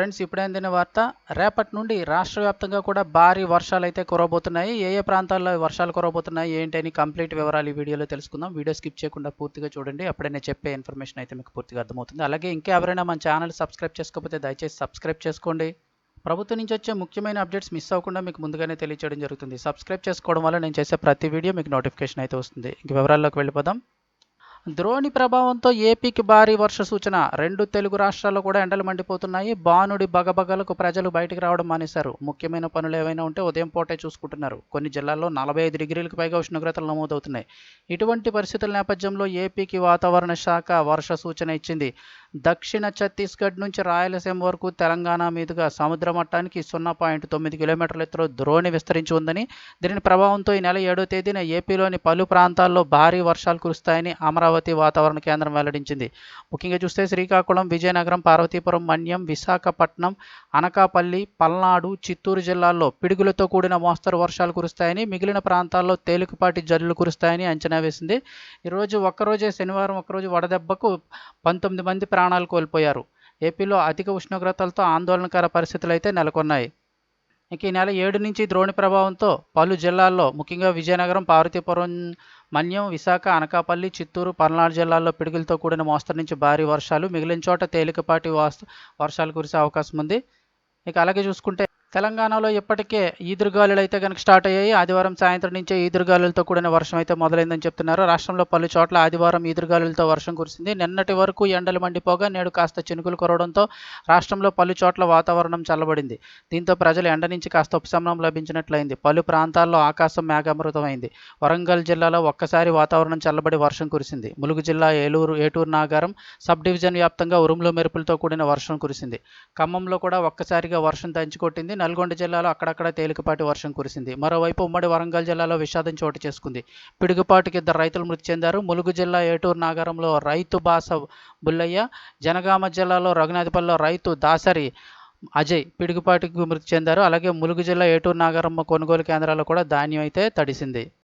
Friends ఇప్పుడే అందిన వార్త రేపటి నుండి రాష్ట్ర వ్యాప్తంగా కూడా భారీ వర్షాలు అయితే కురవబోతున్నాయి ఏ ఏ ప్రాంతాల్లో వర్షాలు కురవబోతున్నాయి ఏంటి అని కంప్లీట్ వివరాలు ఈ వీడియోలో తెలుసుకుందాం. వీడియో స్కిప్ చేయకుండా పూర్తిగా చూడండి. అప్పుడే నేను చెప్పే ఇన్ఫర్మేషన్ అయితే మీకు పూర్తిగా అర్థమవుతుంది. అలాగే ఇంకా ఎవరైనా మన ఛానల్ సబ్స్క్రైబ్ చేసుకోకపోతే దయచేసి సబ్స్క్రైబ్ చేసుకోండి. ప్రభుత్వం నుంచి వచ్చే ముఖ్యమైన అప్డేట్స్ మిస్ అవ్వకుండా మీకు ముందుగానే తెలియచేయడం జరుగుతుంది. సబ్స్క్రైబ్ చేసుకోవడం వల్ల నేను చేసే ప్రతి వీడియో మీకు నోటిఫికేషన్ అయితే వస్తుంది. ఇంక వివరాల్లోకి వెళ్ళిపోదాం. ద్రోణి ప్రభావంతో ఏపీకి భారీ వర్ష సూచన. రెండు తెలుగు రాష్ట్రాల్లో కూడా ఎండలు మండిపోతున్నాయి. బానుడి బగబగలకు ప్రజలు బయటికి రావడం మానేశారు. ముఖ్యమైన పనులు ఏవైనా ఉంటే ఉదయం పూటే చూసుకుంటున్నారు. కొన్ని జిల్లాల్లో నలభై ఐదు డిగ్రీలకు పైగా ఉష్ణోగ్రతలు నమోదవుతున్నాయి. ఇటువంటి పరిస్థితుల నేపథ్యంలో ఏపీకి వాతావరణ శాఖ వర్ష సూచన ఇచ్చింది. దక్షిణ ఛత్తీస్గఢ్ నుంచి రాయలసీమ వరకు తెలంగాణ మీదుగా సముద్ర మట్టానికి సున్నా పాయింట్ తొమ్మిది కిలోమీటర్ల ఎత్తులో ద్రోణి విస్తరించి ఉందని దీని ప్రభావంతో ఈ నెల ఏడో తేదీన ఏపీలోని పలు ప్రాంతాల్లో భారీ వర్షాలు కురుస్తాయని అమరావతి వాతావరణ కేంద్రం వెల్లడించింది. ముఖ్యంగా చూస్తే శ్రీకాకుళం విజయనగరం పార్వతీపురం మన్యం విశాఖపట్నం అనకాపల్లి పల్నాడు చిత్తూరు జిల్లాల్లో పిడుగులతో కూడిన మోస్తరు వర్షాలు కురుస్తాయని మిగిలిన ప్రాంతాల్లో తేలికపాటి జల్లులు కురుస్తాయని అంచనా వేసింది. ఈరోజు ఒక్కరోజే శనివారం ఒక్కరోజు వడదెబ్బకు పంతొమ్మిది మంది ప్రాణాలు కోల్పోయారు. ఏపీలో అధిక ఉష్ణోగ్రతలతో ఆందోళనకర పరిస్థితులు అయితే నెలకొన్నాయి. ఇక ఈ నెల ఏడు నుంచి ద్రోణి ప్రభావంతో పలు జిల్లాల్లో ముఖ్యంగా విజయనగరం పార్వతీపురం మన్యం విశాఖ అనకాపల్లి చిత్తూరు పల్నాడు జిల్లాల్లో పిడుగులతో కూడిన మోస్తరు నుంచి భారీ వర్షాలు మిగిలిన చోట తేలికపాటి వర్షాలు కురిసే అవకాశం ఉంది ఇక అలాగే చూసుకుంటే తెలంగాణలో ఇప్పటికే ఈదురుగాలులు అయితే కనుక స్టార్ట్ అయ్యాయి. ఆదివారం సాయంత్రం నుంచే ఈదురుగాలులతో కూడిన వర్షం అయితే మొదలైందని చెప్తున్నారు. రాష్ట్రంలో పలు చోట్ల ఆదివారం ఈదురుగాలులతో వర్షం కురిసింది. నిన్నటి వరకు ఎండలు మండిపోగా నేడు కాస్త చినుకులు కురవడంతో రాష్ట్రంలో పలు చోట్ల వాతావరణం చల్లబడింది. దీంతో ప్రజలు ఎండ నుంచి కాస్త ఉపశమనం లభించినట్లయింది. పలు ప్రాంతాల్లో ఆకాశం మేఘామృతమైంది. వరంగల్ జిల్లాలో ఒక్కసారి వాతావరణం చల్లబడి వర్షం కురిసింది. ములుగు జిల్లా ఏలూరు ఏటూరు నాగారం సబ్ డివిజన్ వ్యాప్తంగా ఉరుములు మెరుపులతో కూడిన వర్షం కురిసింది. ఖమ్మంలో కూడా ఒక్కసారిగా వర్షం దంచుకొట్టింది. నల్గొండ జిల్లాలో అక్కడక్కడ తేలికపాటి వర్షం కురిసింది. మరోవైపు ఉమ్మడి వరంగల్ జిల్లాలో విషాదం చోటు చేసుకుంది. పిడుగుపాటుకి ఇద్దరు రైతులు మృతి చెందారు. ములుగు జిల్లా ఏటూరు నాగరంలో రైతు బాస బుల్లయ్య జనగామ జిల్లాలో రఘునాథపల్లిలో రైతు దాసరి అజయ్ పిడుగుపాటికి మృతి చెందారు. అలాగే ములుగు జిల్లా ఏటూరు నాగరమ్మ కొనుగోలు కేంద్రాల్లో కూడా ధాన్యం అయితే తడిసింది.